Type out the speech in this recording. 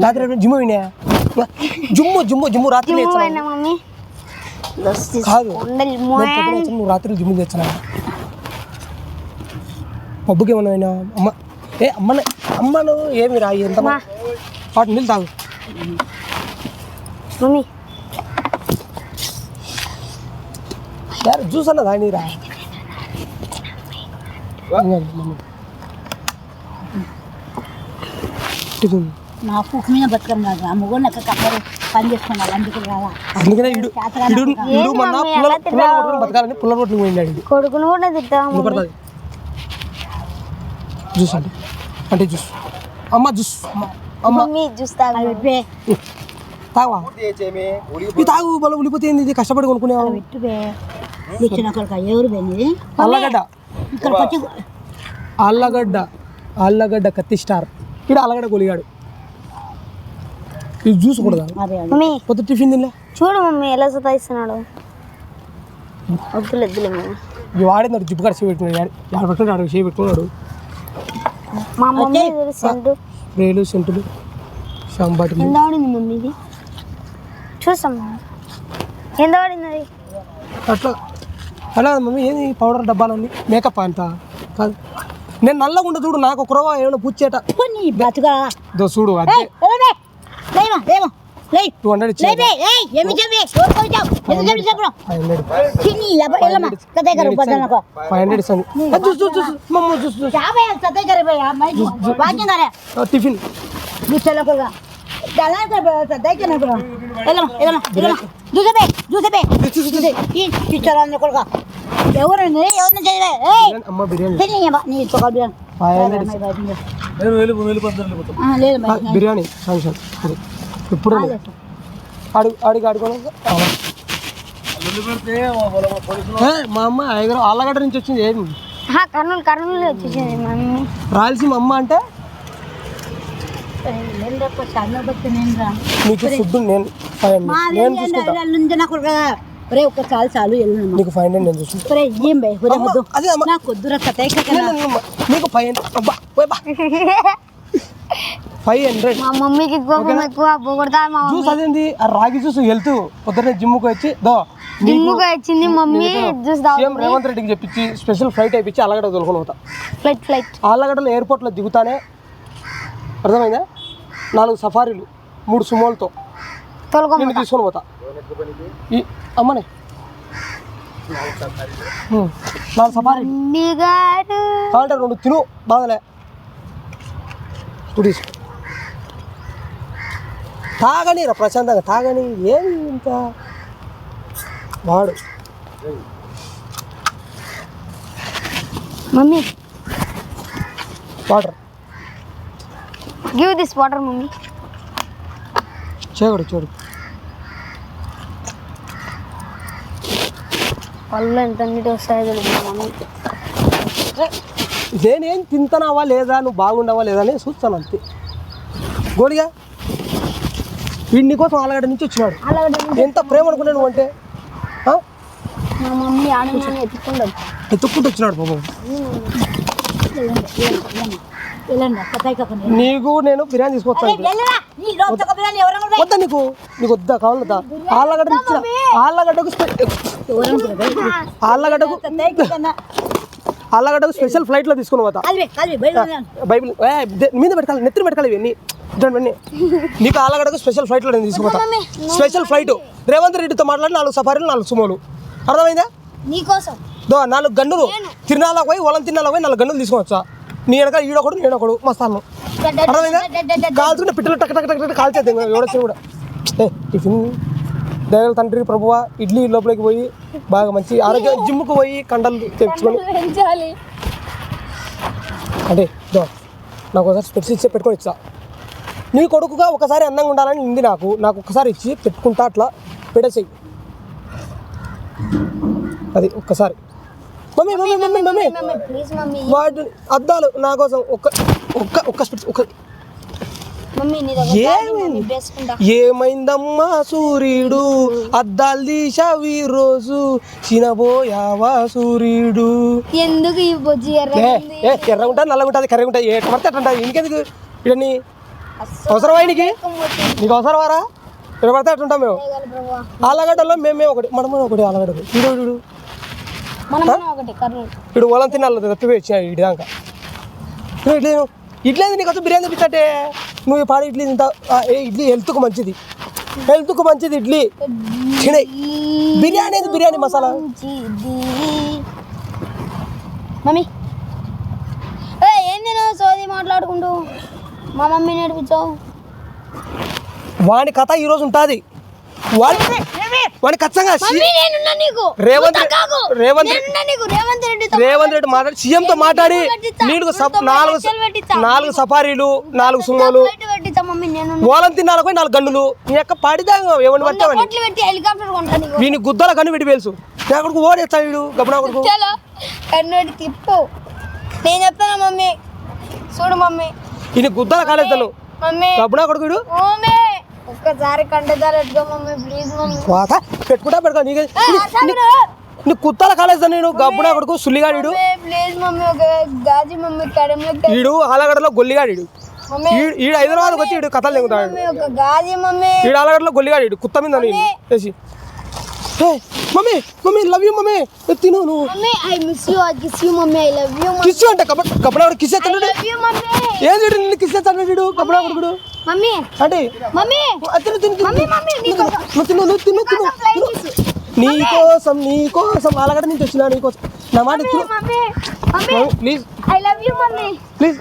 రాత్రి జిమ్ పోయినా జుమ్ము జుమ్ము జుమ్ము రాత్రి మమ్మీ కాదు నువ్వు రాత్రి జిమ్ తెచ్చినా పబ్బుకి ఏమన్నా? అమ్మ ఏ అమ్మను అమ్మను ఏమి రా ఎంత. వాటి నీళ్ళు తాగు మమ్మీ యారు జ్యూస్ అన్న తాగిరా టిఫిన్ నా కుక్ మీద బతకం కాదు ఆ మొగోళ్ళు నాకు కట్టరు పని చేసుకున్నారు అందుకు రాదా అందుకనే ఇడు ఇడు ఇడు మొన్న మమ్మీ, పుల్ల అలా పుల్ల కొట్టుకుని బతకాలని పుల్ల కొట్టుకు పోయిండాడు కొడుకును కూడా తిట్టాము జ్యూస్ అంటే అంటే జ్యూస్. అమ్మ జ్యూస్. అమ్మ. చూస్తాను పెట్టే తాగవా? ఇది తాగు బలం ఉలిపోతే ఇది కష్టపడి కొనుక్కునేవా పెట్టుబే ఇచ్చిన కొడుక ఎవరు పోయింది అల్లగడ్డ. ఇక్కడ అల్లగడ్డ. అల్లగడ్డ. కత్తి స్టార్. ఇక్కడ అల్లగడ్డ గొలిగాడు. ఇది జ్యూస్ కూడా. అదే మమ్మీ. పొద్దు టిఫిన్ తినలే. చూడు మమ్మీ ఎలా సతాయిస్తున్నాడు. వద్దులే వద్దులే మమ్మీ. ఇవి వాడినాడు జిప్పు కాడ చేయి పెట్టుకున్నాడు. యాడ పెట్టుకున్నాడు చేయి పెట్టుకున్నాడు. మా మమ్మీ సెంటు. రేలు సెంటులు షంబాటి ఎంత పడింది మమ్మీ ఇది. చూసాం ఎంత పడింది అది. అట్లా. అలా మమ్మీ ఏంది పౌడర్ డబ్బాలన్నీ? మేకప్ అంత కాదు. నేను నల్లగా ఉండ చూడు నాకు ఒక రవ్వ ఏమైనా పుచ్చేట. నీ దో చూడు అదే లేమా లేమా లే టూ హండ్రెడ్ ఇచ్చి లేబే ఏయ్ ఏమి చెప్పి కోరుకోవచ్చావు ఎందుకు చెప్పి. చెప్పు ఫైవ్ హండ్రెడ్ చిన్ని ఎల్లమ్మ సతయ్య గారు పద్దనకో ఫైవ్ హండ్రెడ్ ఇస్తాను జ్యూస్ జ్యూస్ జ్యూస్ మమ్మ జ్యూస్ జ్యూస్ యాభై సతయ్య గారు పోయా వాక్యం గారే టిఫిన్. దుచ్చలకుగా సతయ్య గారు ఎల్లమ్మ ఎల్లమ్మ ఎల్లమ్మ చూసే చూసే చూసే ఈ పిచ్చరాన్ని కొడుక ఎవరండి ఎవరిని చదివే ఏయ్. అమ్మ బిర్యానీ. తిని నీ చొక్క బిర్యానీ. ఫైవ్ హండ్రెడ్ ఆ, లేదు మరి. బిర్యానీ ఫంక్షన్ ఇప్పుడు అడుగు అడిగి అడుగుని మా అమ్మ ఐదు ఆళ్ళగడ్డ నుంచి వచ్చింది ఏమి కర్నూలు కర్నూలు వచ్చేసింది మమ్మీ రాయలసీమ అమ్మ అంటే. నీకు ఫుడ్ నేను మా నేను చూసుకుంటా. నాకు ఒక ఒరే ఒక్క చాలు చాలు వెళ్ళినమ్మా నీకు ఫైవ్ హండ్రెడ్ నేను చూసుకుంటా. ఒరే ఏం బే ఒరే వద్దు. నాకు వద్దురా ఫైవ్ హండ్రెడ్ అబ్బా ఫైవ్ హండ్రెడ్. మా మమ్మీకి కోపం ఎక్కువ పొగడతా మా జ్యూస్ అదేంది? ఆ రాగి జ్యూస్ వెళ్తూ పొద్దున్నే జిమ్కి వచ్చి దో జిమ్ముగా వచ్చింది మమ్మీ జ్యూస్ సీఎం రేవంత్ రెడ్డికి చెప్పించి స్పెషల్ ఫ్లైట్ అయిపించి అల్లగడ్డ తోలుకొని పోతా. Flight flight. ఆళ్ళగడ్డలో ఎయిర్పోర్ట్లో దిగుతానే అర్థమైందా? నాలుగు సఫారీలు మూడు సుమోలతో నేను తీసుకొని పోతా. ఈ అమ్మనే. నాలుగు గారు. కావాలంటే రెండు తిను బాధలే. ఇప్పుడు తాగని ప్రశాంతంగా. తాగని ఏం ఇంత? వాడు. Mummy. Water. Give this water mummy. చేయకూడదు చూడు పళ్ళు ఎంత నీట్ వస్తాయో మమ్మీ. నేనేం తింటున్నావా లేదా? నువ్వు బాగుండవా లేదా? అని చూస్తాను అంతే. గోడిగా వీడి నీకోసం ఆలగడ్డ నుంచి వచ్చినాడు. ఎంత ప్రేమ అనుకున్నా నువ్వు అంటే? ఆ? మా మమ్మీ ఆనందాన్ని ఎత్తుకుంటాం ఎత్తుక్కుంటూ వచ్చినాడు కాకుండా నీకు నేను బిర్యానీ తీసుకొస్తాను వద్దా? నీకు? నీకు వద్దా? కావాలదా ఆళ్ళగడ్డ ఇచ్చిన. ఆళ్ళగడ్డకు ఆళ్ళగడ్డకు ఆళ్ళగడ్డకు స్పెషల్ ఫ్లైట్లో తీసుకుని పోతా బైబిల్ మీద పెట్టాలి నెత్తిన పెట్టాలి ఇవన్నీ. నీకు ఆళ్ళగడ్డకు స్పెషల్ ఫ్లైట్లో నేను తీసుకుపోతా. Special flight. రేవంత్ రెడ్డితో మాట్లాడి నాలుగు సఫారీలు నాలుగు సుమోలు. అర్థమైందా? నీకోసం దో నాలుగు గన్నులు. తిరునాళ్ళకు పోయి ఒలం తిరునాళ్ళకు పోయి నాలుగు గన్నులు తీసుకొచ్చా నీ వెనక ఈడొకడు నేనొకడు మస్తాను అర్థమైందా? కాల్చుకుంటే పిట్టలు టక్ టక్ టక్ టక్ కాల్చేద్దాం ఎవడొచ్చిన కూడా. ఏ టిఫిన్. దేవల తండ్రి ప్రభువ ఇడ్లీ లోపలికి పోయి బాగా మంచి ఆరోగ్య. జిమ్కి పోయి కండలు తెచ్చుకొని అంటే దో నాకు ఒకసారి స్పెట్స్ ఇచ్చి పెట్టుకొని ఇచ్చా నీ కొడుకుగా ఒకసారి అందంగా ఉండాలని ఉంది నాకు. నాకు ఒకసారి ఇచ్చి పెట్టుకుంటా అట్లా పెట్టేసేయి అది ఒక్కసారి. మమ్మీ మమ్మీ మమ్మీ మమ్మీ అద్దాలు నా కోసం ఒక్క ఒక్క ఒక్క స్పెట్స్ ఒక్క. ఏమైందమ్మా సూర్యుడు? అద్దాలు తీసావు ఈ రోజు. చినబోయావా సూర్యుడు? ఎందుకు ఎర్ర ఏ ఏ ఎర్ర ఉంటుంది నల్లగా ఉంటుంది కర్రగా ఉంటుంది ఏ పడితే అట్లా ఇంకెందుకు? ఇవన్నీ అవసరం ఆయనకి నీకు అవసరం వారా? ఇక్కడ పడితే అట్లుంటాం మేము. ఆలగడ్డలో మేము మేము ఒకటి మనం ఒకటి ఆలగడ్డ వీడు వీడు మనం ఒకటి కర్నూలు వీడు ఒలం తినాలి తప్పిపోయి వచ్చిన ఇటు దాకా. నువ్వు ఇడ్లీ నువ్వు ఇడ్లీ నీకు వచ్చి బిర్యానీ తిప్పితే నువ్వు పాడి ఇడ్లీ తింటా ఆ, ఏ ఇడ్లీ హెల్త్కు మంచిది. హెల్త్కు మంచిది ఇడ్లీ. తినే. బిర్యానీ బిర్యానీ మసాలా? మమ్మీ. ఏ ఏంది నువ్వు సోది మాట్లాడుకుంటూ? మా మమ్మీ నేర్పించావు వాని కథ ఈరోజు ఉంటుంది. వాడి ఖచ్చితంగా రేవంత్. రేవంత్ రేవంత్ రెడ్డి మాట్లాడి సీఎంతో మాట్లాడి. నీకు నాలుగు. నాలుగు సఫారీలు నాలుగు సుమోలు ఓలం తిన్నాలకు పోయి నాలుగు గన్నులు నీ యొక్క పాడిదా ఎవరిని పట్టావని కోట్లు పెట్టి హెలికాప్టర్ కొంటా నీకు. వీని గుద్దల గన్ను పెట్టి తెలుసు. నా కొడుకు ఓడేస్తాడు వీడు గబనా కొడుకు. చలో కన్నోడి తిప్పు. నేను చెప్తాను మమ్మీ? చూడు మమ్మీ. ఈయన గుద్దల కాలేస్తాను మమ్మీ. గబనా కొడుకు వీడు? మమ్మీ. ఒక్కసారి కంటదారు ఎట్టుకో మమ్మీ ప్లీజ్ మమ్మీ. వాత పెట్టుకుంటా పెట్టుకో నీకు. నీ కుత్తల కాలేస్తాను నేను గబ్బునా కొడుకు సుల్లిగాడు వీడు. ఆలగడలో గొల్లిగాడు ఈడు- ఈడు హైదరాబాద్కి వచ్చి వీడు కథలు తెగుతాడు ఈడు ఆలగడలో గొల్లిగాడు కుత్త మీద వేసి mummy mummy love you mummy. తిను నువ్వు. కిస్ అంటే కబ కబడా కిస్ ఎత్తాడు ఏది వీడు నిన్ను కిస్ ఎత్తాడు వీడు? కబడా కొడుకుడు? మమ్మీ అంటే మమ్మీ ఆ, తిను తిను. తిను మమ్మీ మమ్మీ నీకు తిను తిను తిను తిను. కిస్ నీ కోసం నీ కోసం ఆలగడ నుంచి వచ్చినా నీ కోసం. నా మాట తిను. Mummy mummy. Please I love you mummy. Please